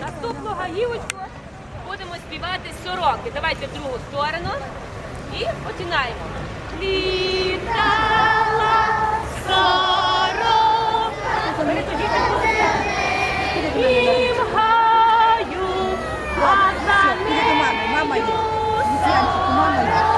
Наступну гаївочку будемо співати сороки. Давайте в другу сторону і починаємо. Літала сорока. Kumandayı.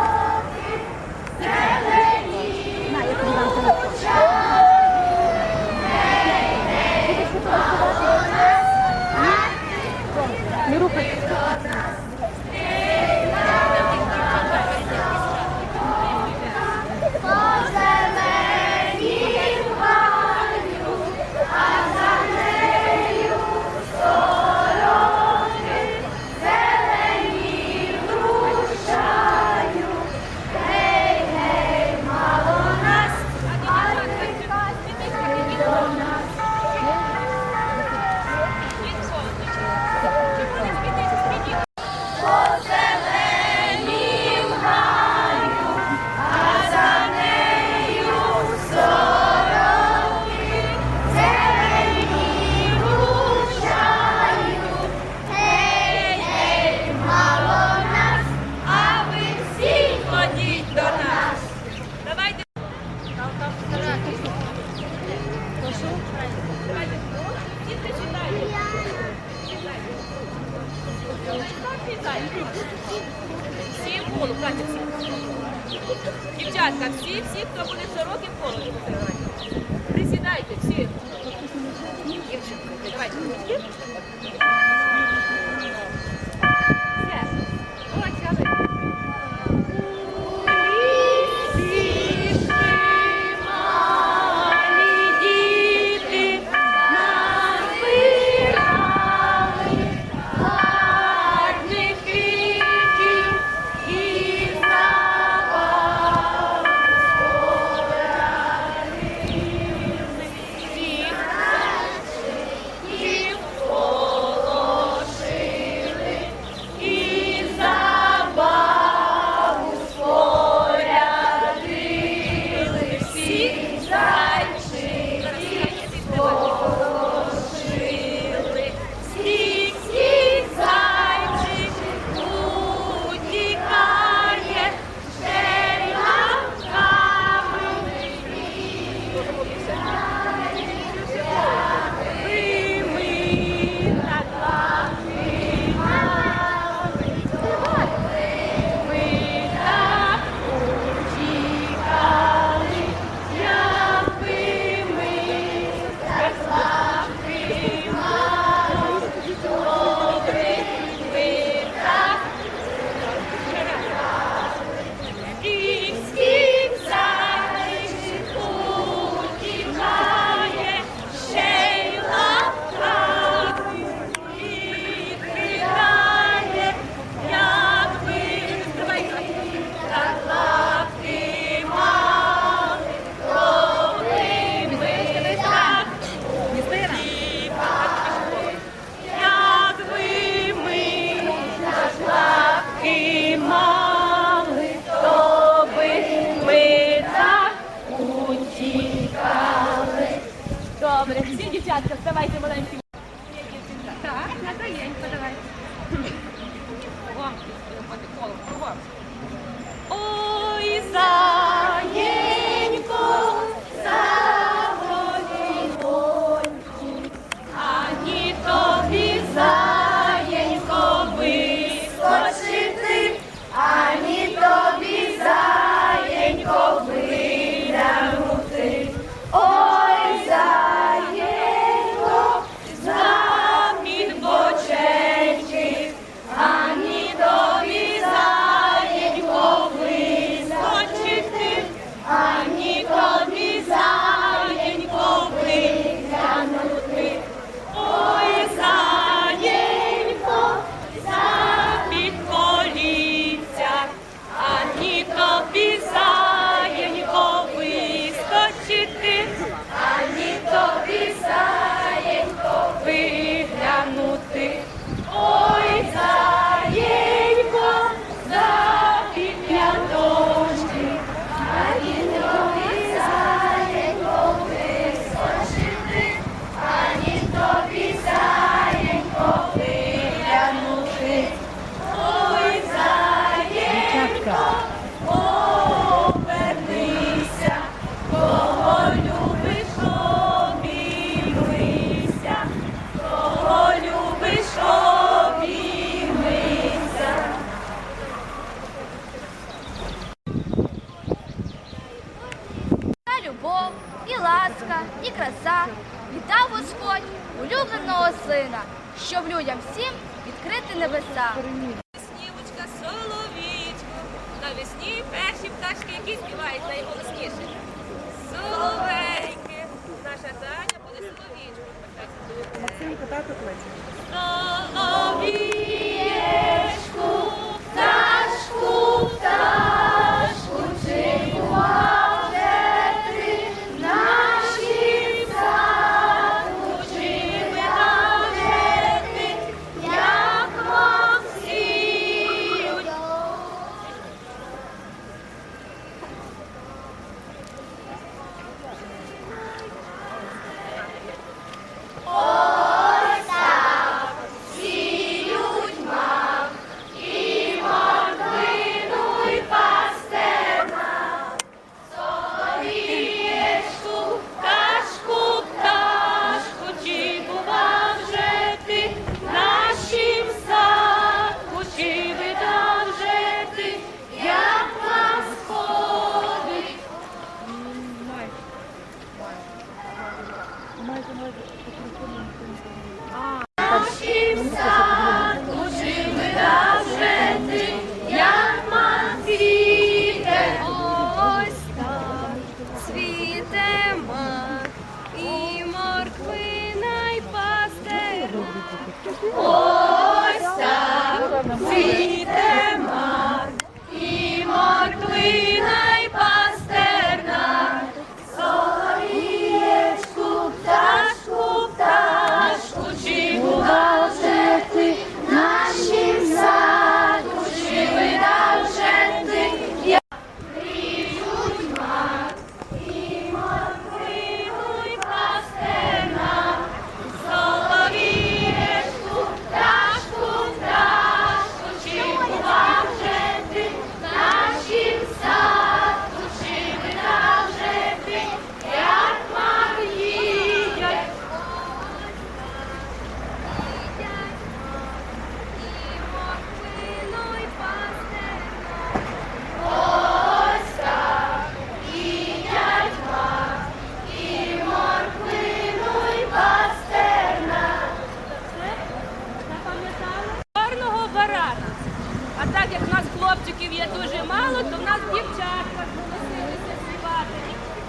вони 100 років коло Присідайте всі. trabalho de ambulante улюбленого сина, щоб людям всім відкрити небеса. Снівочка, соловічко, навесні перші пташки, які співають найголосніше. Соловейки, наша Таня буде соловічкою. Максимка, тато кличе. Соловій. хлопчиків є дуже мало, то в нас дівчатка зголосилися співати.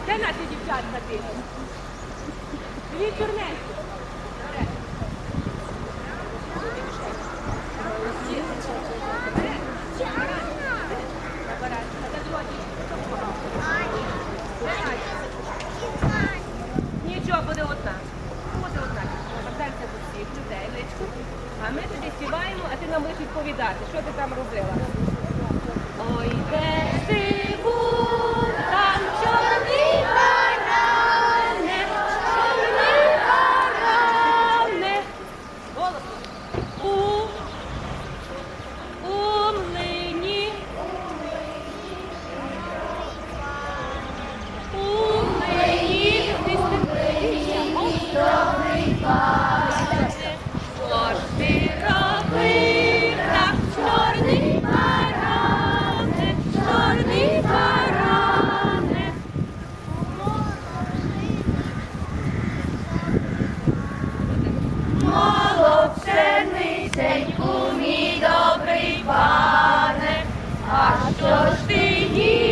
Де наші дівчатка пішли? Дві чорненькі. Нічого буде одна. Буде одна. А ми тоді співаємо, а ти нам будеш відповідати, що ти там робила. Hoy, Bessie. завжди.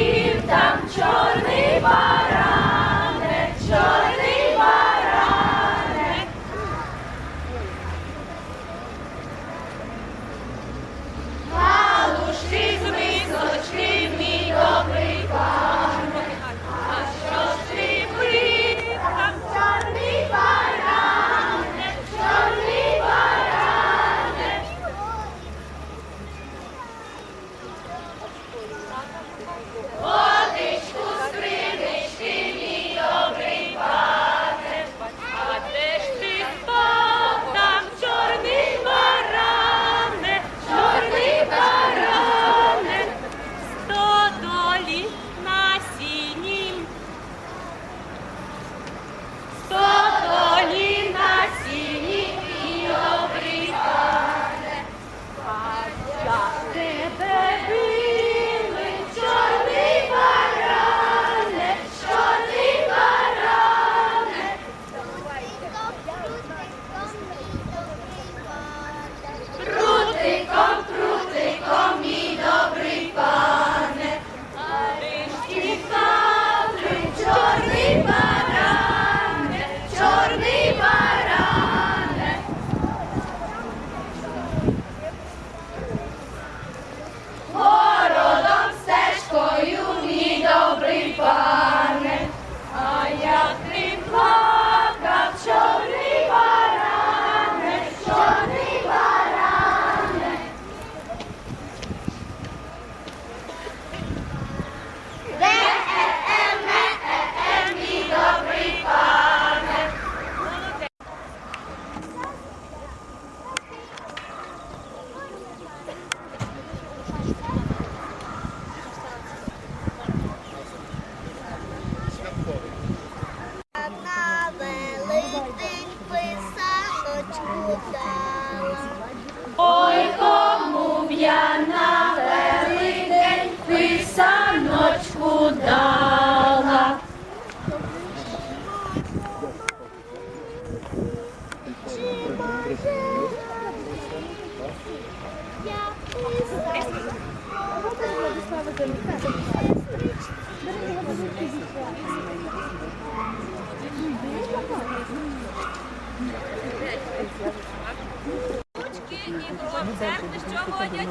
церкви, що водять.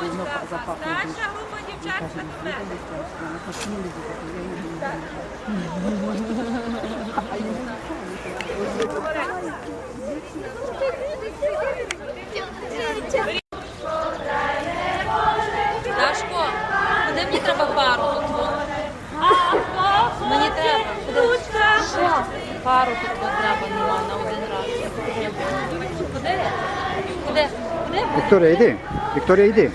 Ручка, старша група дівчат католет. Victoria idi.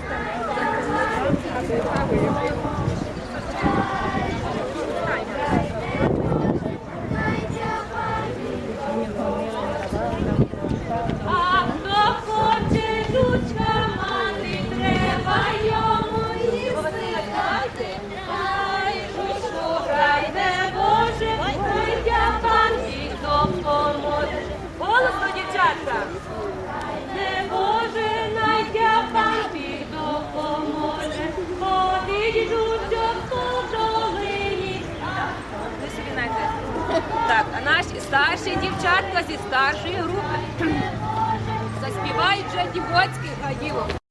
старші дівчатка зі старшої групи. Заспівають вже дівоцьких гаділок.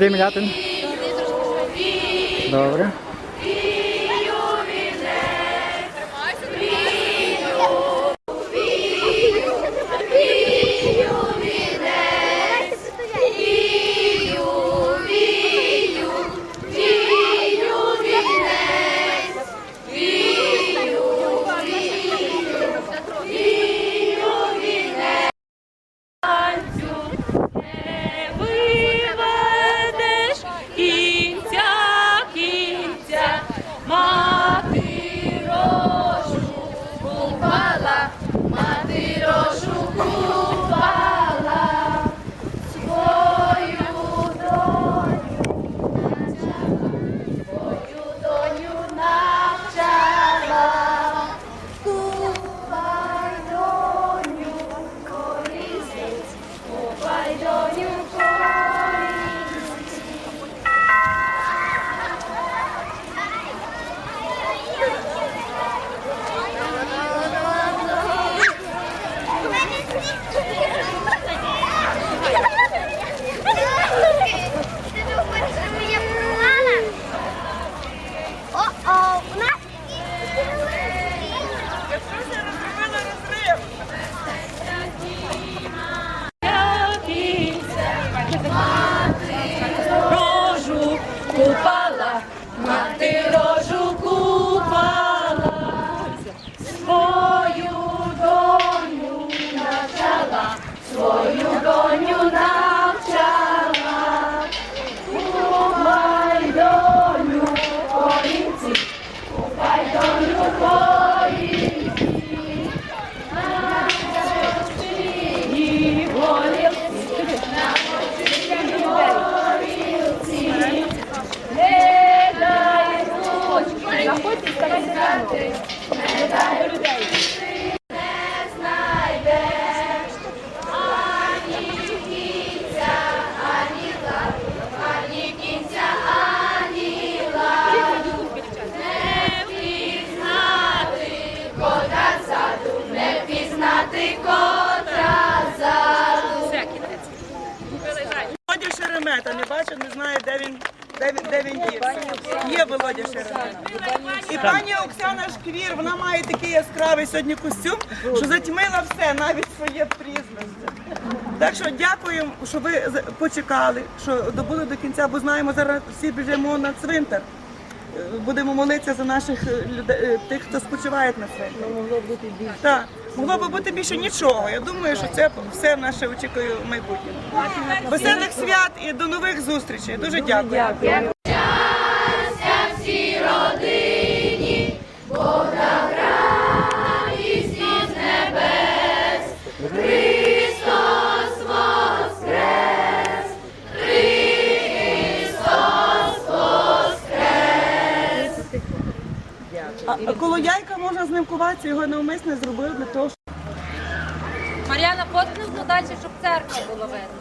Андрій млятин. Добре. Яскравий сьогодні костюм, що затьмила все, навіть своє прізвище. Так що дякуємо, що ви почекали, що добули до кінця, бо знаємо, зараз всі біжимо на цвинтар. Е, Будемо молитися за наших е, людей, е, тих, хто спочиває на цвинтарі. Могло бути більше. Так, могло би бути більше нічого. Я думаю, що це все наше очікує в майбутньому. Веселих свят і до нових зустрічей. Дуже дякую. Коло яйка можна знимкуватися, його навмисне зробили для того, щоб Мар'яна, фоткнув далі, щоб церква була видно.